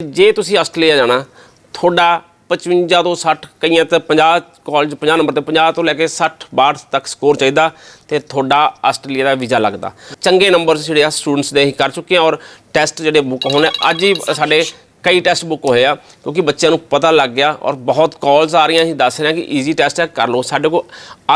ਜੇ ਤੁਸੀਂ ਆਸਟ੍ਰੇਲੀਆ ਜਾਣਾ, ਤੁਹਾਡਾ 55 ਤੋਂ 60 ਕਈਆਂ ਤੇ 50 ਕਾਲਜ 50 ਨੰਬਰ ਤੇ 50 ਤੋਂ ਲੈ ਕੇ 60 62 ਤੱਕ ਸਕੋਰ ਚਾਹੀਦਾ ਤੇ ਤੁਹਾਡਾ ਆਸਟ੍ਰੇਲੀਆ ਦਾ ਵੀਜ਼ਾ ਲੱਗਦਾ। ਚੰਗੇ ਨੰਬਰ ਜਿਹੜੇ ਆ ਸਟੂਡੈਂਟਸ ਦੇ ਅਸੀਂ ਕਰ ਚੁੱਕੇ ਹਾਂ ਔਰ ਟੈਸਟ ਜਿਹੜੇ ਬੁੱਕ ਹੋਣੇ ਅੱਜ ਹੀ ਸਾਡੇ ਕਈ ਟੈਸਟ ਬੁੱਕ ਹੋਏ ਆ, ਕਿਉਂਕਿ ਬੱਚਿਆਂ ਨੂੰ ਪਤਾ ਲੱਗ ਗਿਆ ਔਰ ਬਹੁਤ ਕਾਲਸ ਆ ਰਹੀਆਂ, ਅਸੀਂ ਦੱਸ ਰਹੇ ਹਾਂ ਕਿ ਈਜ਼ੀ ਟੈਸਟ ਹੈ ਕਰ ਲਓ। ਸਾਡੇ ਕੋਲ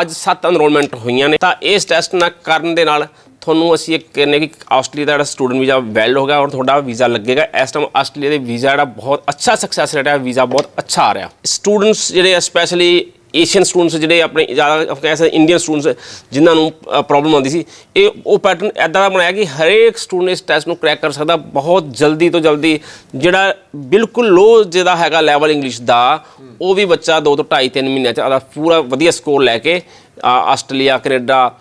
ਅੱਜ 7 ਐਨਰੋਲਮੈਂਟ ਹੋਈਆਂ ਨੇ, ਤਾਂ ਇਸ ਟੈਸਟ ਨਾ ਕਰਨ ਦੇ ਨਾਲ ਤੁਹਾਨੂੰ ਅਸੀਂ ਇੱਕ ਕਹਿੰਦੇ ਕਿ ਆਸਟ੍ਰੇਲੀਆ ਦਾ ਜਿਹੜਾ ਸਟੂਡੈਂਟ ਵੀਜ਼ਾ ਵੈਲਿਡ ਹੋਗਾ ਔਰ ਤੁਹਾਡਾ ਵੀਜ਼ਾ ਲੱਗੇਗਾ। ਇਸ ਟਾਈਮ ਆਸਟ੍ਰੇਲੀਆ ਦੇ ਵੀਜ਼ਾ ਜਿਹੜਾ ਬਹੁਤ ਅੱਛਾ ਸਕਸੈਸ ਰੇਟ ਹੈ ਵੀਜ਼ਾ ਬਹੁਤ ਅੱਛਾ ਆ ਰਿਹਾ। ਸਟੂਡੈਂਟਸ ਜਿਹੜੇ ਸਪੈਸ਼ਲੀ ਏਸ਼ੀਅਨ ਸਟੂਡੈਂਟਸ ਜਿਹੜੇ ਆਪਣੇ ਜ਼ਿਆਦਾ ਕਹਿ ਸਕਦੇ ਇੰਡੀਅਨ ਸਟੂਡੈਂਟਸ ਜਿਨ੍ਹਾਂ ਨੂੰ ਪ੍ਰੋਬਲਮ ਆਉਂਦੀ ਸੀ, ਇਹ ਉਹ ਪੈਟਰਨ ਐਦਾਂ ਦਾ ਬਣਾਇਆ ਕਿ ਹਰੇਕ ਸਟੂਡੈਂਟ ਇਸ ਟੈਸਟ ਨੂੰ ਕਰੈਕ ਕਰ ਸਕਦਾ, ਬਹੁਤ ਜਲਦੀ ਤੋਂ ਜਲਦੀ ਜਿਹੜਾ ਬਿਲਕੁਲ ਲੋ ਜਿਹਦਾ ਹੈਗਾ ਲੈਵਲ ਇੰਗਲਿਸ਼ ਦਾ, ਉਹ ਵੀ ਬੱਚਾ 2 ਤੋਂ 2.5 3 ਮਹੀਨਿਆਂ ਚ ਆਦਾ ਪੂਰਾ ਵਧੀਆ ਸਕੋਰ ਲੈ ਕੇ Australia, Canada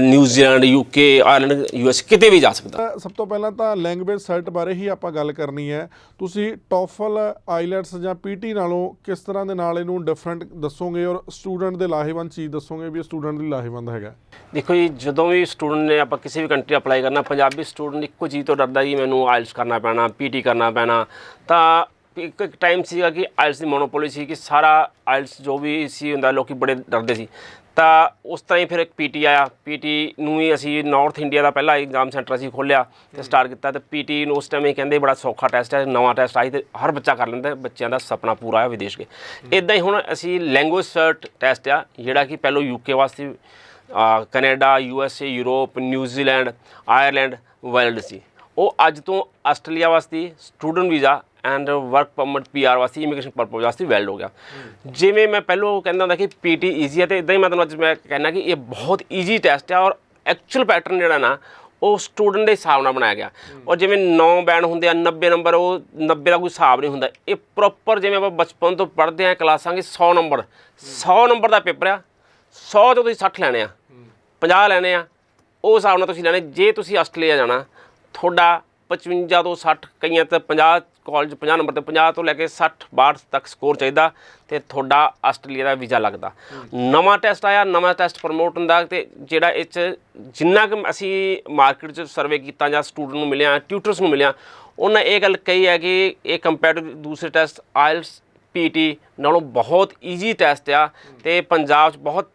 New Zealand UK Ireland US ਕਿਤੇ ਵੀ ਜਾ ਸਕਦਾ। ਸਭ ਤੋਂ ਪਹਿਲਾਂ ਤਾਂ ਲੈਂਗੁਏਜ ਸਰਟ ਬਾਰੇ ਹੀ ਆਪਾਂ ਗੱਲ ਕਰਨੀ ਹੈ। ਤੁਸੀਂ ਟੋਫਲ ਆਈਲੈਟਸ ਜਾਂ ਪੀਟੀ ਨਾਲੋਂ ਕਿਸ ਤਰ੍ਹਾਂ ਦੇ ਨਾਲ ਇਹਨੂੰ ਡਿਫਰੈਂਟ ਦੱਸੋਗੇ ਔਰ ਸਟੂਡੈਂਟ ਦੇ ਲਾਹੇਵੰਦ ਚੀਜ਼ ਦੱਸੋਗੇ ਵੀ ਸਟੂਡੈਂਟ ਦੀ ਲਾਹੇਵੰਦ ਹੈਗਾ? ਦੇਖੋ ਜੀ ਜਦੋਂ ਵੀ ਸਟੂਡੈਂਟ ਨੇ ਆਪਾਂ ਕਿਸੇ ਵੀ ਕੰਟਰੀ ਅਪਲਾਈ ਕਰਨਾ ਪੰਜਾਬੀ ਸਟੂਡੈਂਟ ਇੱਕੋ ਚੀਜ਼ ਤੋਂ ਡਰਦਾ ਜੀ ਮੈਨੂੰ ਆਇਲਸ ਕਰਨਾ ਪੈਣਾ ਪੀਟੀ ਕਰਨਾ ਪੈਣਾ। ਤਾਂ ਇੱਕ ਇੱਕ ਟਾਈਮ ਸੀਗਾ ਕਿ ਆਇਲਸ ਦੀ ਮੋਨੋਪੋਲੀ ਸੀ ਕਿ ਸਾਰਾ ਆਇਲਸ ਜੋ ਵੀ ਸੀ ਹੁੰਦਾ ਲੋਕੀ ਬੜੇ ਡਰਦੇ ਸੀ। ਤਾਂ ਉਸ ਤਰ੍ਹਾਂ ਹੀ ਫਿਰ ਇੱਕ ਪੀਟੀ ਆਇਆ। ਪੀਟੀ ਨੂੰ ਹੀ ਅਸੀਂ ਨਾਰਥ ਇੰਡੀਆ ਦਾ ਪਹਿਲਾ ਐਗਜ਼ਾਮ ਸੈਂਟਰ ਅਸੀਂ ਖੋਲ੍ਹਿਆ ਤੇ ਸਟਾਰਟ ਕੀਤਾ ਤੇ ਪੀਟੀ ਨੂੰ ਉਸ ਟਾਈਮ ਹੀ ਕਹਿੰਦੇ ਬੜਾ ਸੌਖਾ ਟੈਸਟ ਹੈ ਨਵਾਂ ਟੈਸਟ ਆਈ ਤੇ ਹਰ ਬੱਚਾ ਕਰ ਲੈਂਦਾ ਬੱਚਿਆਂ ਦਾ ਸੁਪਨਾ ਪੂਰਾ ਹੈ ਵਿਦੇਸ਼ ਕੇ। ਇਦਾਂ ਹੀ ਹੁਣ ਅਸੀਂ ਲੈਂਗੁਏਜ ਸਰਟ ਟੈਸਟ ਆ ਜਿਹੜਾ ਕਿ ਪਹਿਲਾਂ ਯੂਕੇ ਵਾਸਤੇ Canada U S A Europe New Zealand Ireland world ਸੀ। ਉਹ ਅੱਜ ਤੋਂ ਆਸਟ੍ਰੇਲੀਆ ਵਾਸਤੇ student visa and work permit PR ਵਾਸਤੇ ਇਮੀਗ੍ਰੇਸ਼ਨ ਪਰਪਸ ਵਾਸਤੇ ਵੈਲਡ ਹੋ ਗਿਆ। ਜਿਵੇਂ ਮੈਂ ਪਹਿਲਾਂ ਕਹਿੰਦਾ ਹੁੰਦਾ ਕਿ ਪੀਟੀ ਈਜ਼ੀ ਹੈ ਤੇ ਇਦਾਂ ਹੀ ਮੈਂ ਤੁਹਾਨੂੰ ਅੱਜ ਮੈਂ ਕਹਿੰਦਾ ਕਿ ਇਹ ਬਹੁਤ ਈਜ਼ੀ ਟੈਸਟ ਹੈ ਔਰ ਐਕਚੁਅਲ ਪੈਟਰਨ ਜਿਹੜਾ ਨਾ, ਉਹ ਸਟੂਡੈਂਟ ਦੇ ਹਿਸਾਬ ਨਾਲ ਬਣਾਇਆ ਗਿਆ। ਔਰ ਜਿਵੇਂ 9 ਬੈਂਡ ਹੁੰਦੇ ਆ 90 ਨੰਬਰ ਉਹ 90 ਦਾ ਕੋਈ ਹਿਸਾਬ ਨਹੀਂ ਹੁੰਦਾ। ਇਹ ਪ੍ਰੋਪਰ ਜਿਵੇਂ ਆਪਾਂ ਬਚਪਨ ਤੋਂ ਪੜ੍ਹਦੇ ਆ, ਕਲਾਸਾਂ ਕਿ 100 ਨੰਬਰ 100 ਨੰਬਰ ਦਾ ਪੇਪਰ ਆ 100 ਚੋਂ ਤੁਸੀਂ 60 ਲੈਣੇ ਆ 50 ਲੈਣੇ ਆ, ਉਹ ਹਿਸਾਬ ਨਾਲ ਤੁਸੀਂ ਲੈਣੇ। ਜੇ ਤੁਸੀਂ ਆਸਟ੍ਰੇਲੀਆ ਜਾਣਾ, ਤੁਹਾਡਾ 55 ਤੋਂ 60 ਕਈਆਂ ਤੇ 50 ਕਾਲਜ 50 ਨੰਬਰ ਤੇ 50 ਤੋਂ ਲੈ ਕੇ 60 62 ਤੱਕ ਸਕੋਰ ਚਾਹੀਦਾ ਤੇ ਤੁਹਾਡਾ ਆਸਟ੍ਰੇਲੀਆ ਦਾ ਵੀਜ਼ਾ ਲੱਗਦਾ। ਨਵਾਂ ਟੈਸਟ ਆਇਆ, ਨਵਾਂ ਟੈਸਟ ਪ੍ਰਮੋਟ ਹੁੰਦਾ ਤੇ ਜਿਹੜਾ ਇਹ 'ਚ ਜਿੰਨਾ ਕਿ ਅਸੀਂ ਮਾਰਕੀਟ 'ਚ ਸਰਵੇ ਕੀਤਾ ਜਾਂ ਸਟੂਡੈਂਟ ਨੂੰ ਮਿਲਿਆ ਟਿਊਟਰਸ ਨੂੰ ਮਿਲਿਆ, ਉਹਨਾਂ ਇਹ ਗੱਲ ਕਹੀ ਹੈ ਕਿ ਇਹ ਕੰਪੇਅਰ ਟੂ ਦੂਸਰੇ ਟੈਸਟ ਆਇਲਸ ਪੀਟੀ ਨਾਲੋਂ ਬਹੁਤ ਈਜ਼ੀ ਟੈਸਟ ਆ ਤੇ ਪੰਜਾਬ 'ਚ ਬਹੁਤ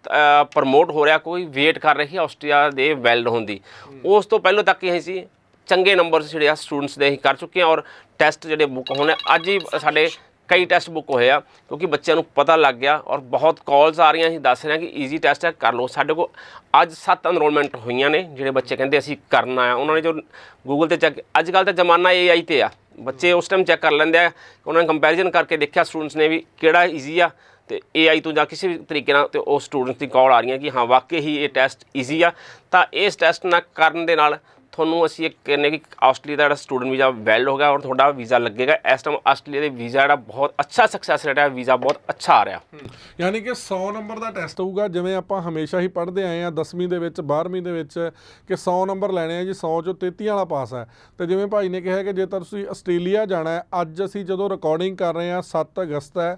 ਪ੍ਰਮੋਟ ਹੋ ਰਿਹਾ, ਕੋਈ ਵੇਟ ਕਰ ਰਹੀ ਆਸਟਰੀਆ ਦੇ ਵੈਲਡ ਹੁੰਦੀ ਉਸ ਤੋਂ ਪਹਿਲਾਂ ਤੱਕ ਹੀ ਸੀ ਚੰਗੇ ਨੰਬਰ ਜਿਹੜੇ ਆ ਸਟੂਡੈਂਟਸ ਦੇ ਅਸੀਂ ਕਰ ਚੁੱਕੇ ਹਾਂ ਔਰ ਟੈਸਟ ਜਿਹੜੇ ਬੁੱਕ ਹੋਣੇ, ਅੱਜ ਹੀ ਸਾਡੇ ਕਈ ਟੈਸਟ ਬੁੱਕ ਹੋਏ ਆ, ਕਿਉਂਕਿ ਬੱਚਿਆਂ ਨੂੰ ਪਤਾ ਲੱਗ ਗਿਆ ਔਰ ਬਹੁਤ ਕਾਲਸ ਆ ਰਹੀਆਂ, ਅਸੀਂ ਦੱਸ ਰਹੇ ਹਾਂ ਕਿ ਈਜ਼ੀ ਟੈਸਟ ਹੈ ਕਰ ਲਓ। ਸਾਡੇ ਕੋਲ ਅੱਜ 7 ਐਨਰੋਲਮੈਂਟ ਹੋਈਆਂ ਨੇ, ਜਿਹੜੇ ਬੱਚੇ ਕਹਿੰਦੇ ਅਸੀਂ ਕਰਨਾ ਆ ਉਹਨਾਂ ਨੇ ਜੋ ਗੂਗਲ ਤੇ ਚੈੱਕ ਅੱਜ ਕੱਲ ਤਾਂ ਜ਼ਮਾਨਾ AI ਤੇ ਆ। ਬੱਚੇ ਉਸ ਟਾਈਮ ਚੈੱਕ ਕਰ ਲੈਂਦੇ ਆ, ਉਹਨਾਂ ਨੇ ਕੰਪੈਰੀਜ਼ਨ ਕਰਕੇ ਦੇਖਿਆ ਸਟੂਡੈਂਟਸ ਨੇ ਵੀ ਕਿਹੜਾ ਈਜ਼ੀ ਆ ਤੇ AI ਤੋਂ ਜਾਂ ਕਿਸੇ ਵੀ ਤਰੀਕੇ ਨਾਲ ਤੇ ਉਹ ਸਟੂਡੈਂਟਸ ਦੀ ਕਾਲ ਆ ਰਹੀਆਂ ਕਿ ਹਾਂ, ਵਾਕਈ ਹੀ ਇਹ ਟੈਸਟ ਈਜ਼ੀ ਆ। ਤਾਂ ਇਸ ਟੈਸਟ ਨਾ ਕਰਨ ਦੇ ਨਾਲ ਤੁਹਾਨੂੰ ਅਸੀਂ ਇੱਕ ਕਹਿੰਦੇ ਕਿ ਆਸਟ੍ਰੇਲੀਆ ਦਾ ਜਿਹੜਾ ਸਟੂਡੈਂਟ ਵੀਜ਼ਾ ਵੈਲਿਡ ਹੋਗਾ ਔਰ ਤੁਹਾਡਾ ਵੀਜ਼ਾ ਲੱਗੇਗਾ। ਇਸ ਟਾਈਮ ਆਸਟ੍ਰੇਲੀਆ ਦੇ ਵੀਜ਼ਾ ਜਿਹੜਾ ਬਹੁਤ ਅੱਛਾ ਸਕਸੈਸ ਰੇਟ ਹੈ ਵੀਜ਼ਾ ਬਹੁਤ ਅੱਛਾ ਆ ਰਿਹਾ। ਯਾਨੀ ਕਿ 100 ਨੰਬਰ ਦਾ ਟੈਸਟ ਹੋਊਗਾ ਜਿਵੇਂ ਆਪਾਂ ਹਮੇਸ਼ਾ ਹੀ ਪੜ੍ਹਦੇ ਆਏ ਆ 10ਵੀਂ ਦੇ ਵਿੱਚ 12ਵੀਂ ਦੇ ਵਿੱਚ ਕਿ 100 ਨੰਬਰ ਲੈਣੇ ਆ ਜੀ 100 ਚੋਂ 33 ਵਾਲਾ ਪਾਸ ਹੈ। ਤੇ ਜਿਵੇਂ ਭਾਈ ਨੇ ਕਿਹਾ ਕਿ ਜੇ ਤਾਂ ਤੁਸੀਂ ਆਸਟ੍ਰੇਲੀਆ ਜਾਣਾ ਹੈ ਅੱਜ ਅਸੀਂ ਜਦੋਂ ਰਿਕਾਰਡਿੰਗ ਕਰ ਰਹੇ ਆ 7 ਅਗਸਤ ਹੈ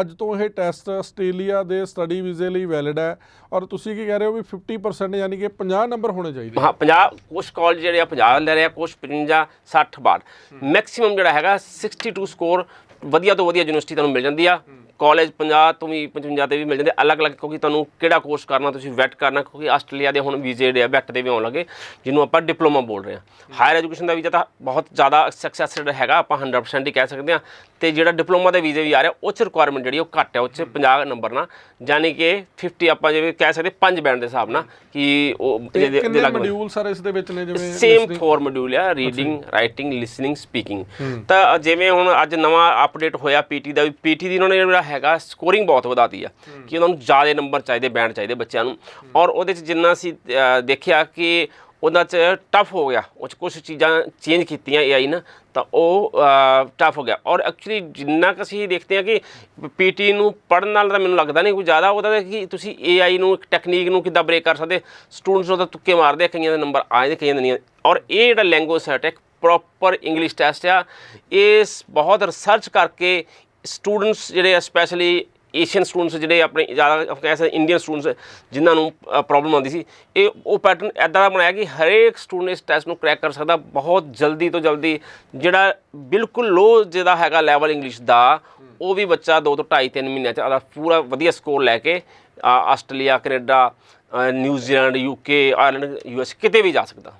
ਅੱਜ ਤੋਂ ਇਹ ਟੈਸਟ ਆਸਟ੍ਰੇਲੀਆ ਦੇ ਸਟੱਡੀ ਵੀਜ਼ੇ ਲਈ ਵੈਲਿਡ ਹੈ। ਔਰ ਤੁਸੀਂ ਕੀ ਕਹਿ ਰਹੇ ਹੋ ਵੀ 50% ਯਾਨੀ ਕਿ 50 ਨੰਬਰ ਹੋਣੇ ਚਾਹੀਦੇ। ਹਾਂ 50 ਕੁਝ ਕਾਲਜ ਜਿਹੜੇ ਆ 50 ਲੈ ਰਹੇ ਕੁਝ 55 60 62 ਮੈਕਸਿਮਮ ਜਿਹੜਾ ਹੈਗਾ 62 ਸਕੋਰ ਵਧੀਆ ਤੋਂ ਵਧੀਆ ਯੂਨੀਵਰਸਿਟੀ ਤੁਹਾਨੂੰ ਮਿਲ ਜਾਂਦੀ ਆ। ਕਾਲਜ 50 ਤੋਂ ਵੀ 55 ਤੇ ਵੀ ਮਿਲ ਜਾਂਦੇ ਅਲੱਗ-ਅਲੱਗ ਕਿਉਂਕਿ ਤੁਹਾਨੂੰ ਕਿਹੜਾ ਕੋਰਸ ਕਰਨਾ ਤੁਸੀਂ ਵੈਟ ਕਰਨਾ ਕਿਉਂਕਿ ਆਸਟ੍ਰੇਲੀਆ ਦੇ ਹੁਣ ਵੀਜ਼ੇ ਜਿਹੜੇ ਆ ਵੈਟ ਦੇ ਵੀ ਆਉਣ ਲੱਗੇ ਜਿਹਨੂੰ ਆਪਾਂ ਡਿਪਲੋਮਾ ਬੋਲ ਰਹੇ ਹਾਂ। ਹਾਇਰ ਐਜੂਕੇਸ਼ਨ ਦਾ ਵੀਜ਼ਾ ਤਾਂ ਬਹੁਤ ਜ਼ਿਆਦਾ ਸਕਸੈਸ ਰੇਟ ਹੈਗਾ ਆਪਾਂ 100% ਹੀ ਕਹਿ ਸਕਦੇ ਹਾਂ। ਤੇ ਜਿਹੜਾ ਡਿਪਲੋਮਾ ਦਾ ਵੀਜ਼ੇ ਵੀ ਆ ਰਿਹਾ ਉਹ 'ਚ ਰਿਕੁਆਇਰਮੈਂਟ ਜਿਹੜੀ ਉਹ ਘੱਟ ਹੈ ਉਹ 'ਚ 50 ਨੰਬਰ ਨਾਲ। ਯਾਨੀ ਕਿ 50 ਆਪਾਂ ਜਿਵੇਂ ਕਹਿ ਸਕਦੇ 5 ਬੈਂਡ ਦੇ ਹਿਸਾਬ ਨਾਲ ਕਿ ਉਹ ਜਿਹਦੇ- ਲਗਭਗ ਮੋਡਿਊਲ ਸਰ ਇਸ ਦੇ ਵਿੱਚ ਨੇ ਜਿਵੇਂ ਸੇਮ ਫੋਰ ਮੋਡਿਊਲ ਆ ਰੀਡਿੰਗ ਰਾਈਟਿੰਗ ਲਿਸਨਿੰਗ ਸਪੀਕਿੰਗ ਤਾਂ ਜਿਵੇਂ ਹੁਣ ਅੱਜ ਨਵਾਂ ਅਪਡੇਟ ਹੋਇਆ ਪੀਟੀ ਦਾ ਵੀ ਪੀਟੀ ਦੀ ਉਹਨਾਂ ਨੇ ਜਿਹੜਾ ਹੈਗਾ ਸਕੋਰਿੰਗ ਬਹੁਤ ਵਧਾਤੀ ਆ ਕਿ ਉਹਨਾਂ ਨੂੰ ਜ਼ਿਆਦਾ ਨੰਬਰ ਚਾਹੀਦੇ ਬੈਂਡ ਚਾਹੀਦੇ ਬੱਚਿਆਂ ਨੂੰ। ਔਰ ਉਹਦੇ ਚ ਜਿੰਨਾ ਅਸੀਂ ਦੇਖਿਆ ਕਿ ਉਹਨਾਂ ਚ ਟਫ ਹੋ ਗਿਆ ਉਹ ਚ ਕੁਝ ਚੀਜ਼ਾਂ ਚੇਂਜ ਕੀਤੀਆਂ AI ਨੇ ਤਾਂ ਉਹ ਟਫ ਹੋ ਗਿਆ। ਔਰ ਐਕਚੁਅਲੀ ਜਿੰਨਾ ਕੁ ਅਸੀਂ ਦੇਖਦੇ ਹਾਂ ਕਿ ਪੀਟੀ ਨੂੰ ਪੜਨ ਨਾਲ ਤਾਂ ਮੈਨੂੰ ਲੱਗਦਾ ਨਹੀਂ ਕੋਈ ਜ਼ਿਆਦਾ ਉਹਦਾ ਕਿ ਤੁਸੀਂ AI ਨੂੰ ਇੱਕ ਟੈਕਨੀਕ ਨੂੰ ਕਿੱਦਾਂ ਬ੍ਰੇਕ ਕਰ ਸਕਦੇ ਸਟੂਡੈਂਟਸ ਉਹਦਾ ਤੁੱਕੇ ਮਾਰਦੇ ਕਈਆਂ ਦੇ ਨੰਬਰ ਆ ਜਾਂਦੇ ਕਈਆਂ ਦੇ ਨਹੀਂ ਔਰ ਇਹ ਜਿਹੜਾ ਲੈਂਗੁਏਜ ਸੈਟ ਹੈ ਪ੍ਰੋਪਰ ਇੰਗਲਿਸ਼ ਟੈਸਟ ਆ ਇਸ ਬਹੁਤ ਰਿਸਰਚ ਕਰਕੇ ਸਟੂਡੈਂਟਸ ਜਿਹੜੇ ਸਪੈਸ਼ਲੀ ਏਸ਼ੀਅਨ ਸਟੂਡੈਂਟਸ ਜਿਹੜੇ ਆਪਣੇ ਜ਼ਿਆਦਾ ਕਹਿ ਸਕਦੇ ਇੰਡੀਅਨ ਸਟੂਡੈਂਟਸ ਜਿਨ੍ਹਾਂ ਨੂੰ ਪ੍ਰੋਬਲਮ ਆਉਂਦੀ ਸੀ ਇਹ ਉਹ ਪੈਟਰਨ ਐਦਾਂ ਦਾ ਬਣਾਇਆ ਕਿ ਹਰੇਕ ਸਟੂਡੈਂਟ ਇਸ ਟੈਸਟ ਨੂੰ ਕਰੈਕ ਕਰ ਸਕਦਾ ਬਹੁਤ ਜਲਦੀ ਤੋਂ ਜਲਦੀ ਜਿਹੜਾ ਬਿਲਕੁਲ ਲੋ ਜਿਹਦਾ ਹੈਗਾ ਲੈਵਲ ਇੰਗਲਿਸ਼ ਦਾ ਉਹ ਵੀ ਬੱਚਾ 2 ਤੋਂ 2.5 3 ਮਹੀਨਿਆਂ ਚ ਆਦਾ ਪੂਰਾ ਵਧੀਆ ਸਕੋਰ ਲੈ ਕੇ ਆਸਟ੍ਰੇਲੀਆ ਕੈਨੇਡਾ ਅ, New Zealand UK Ireland US ਕਿਤੇ ਵੀ ਜਾ ਸਕਦਾ।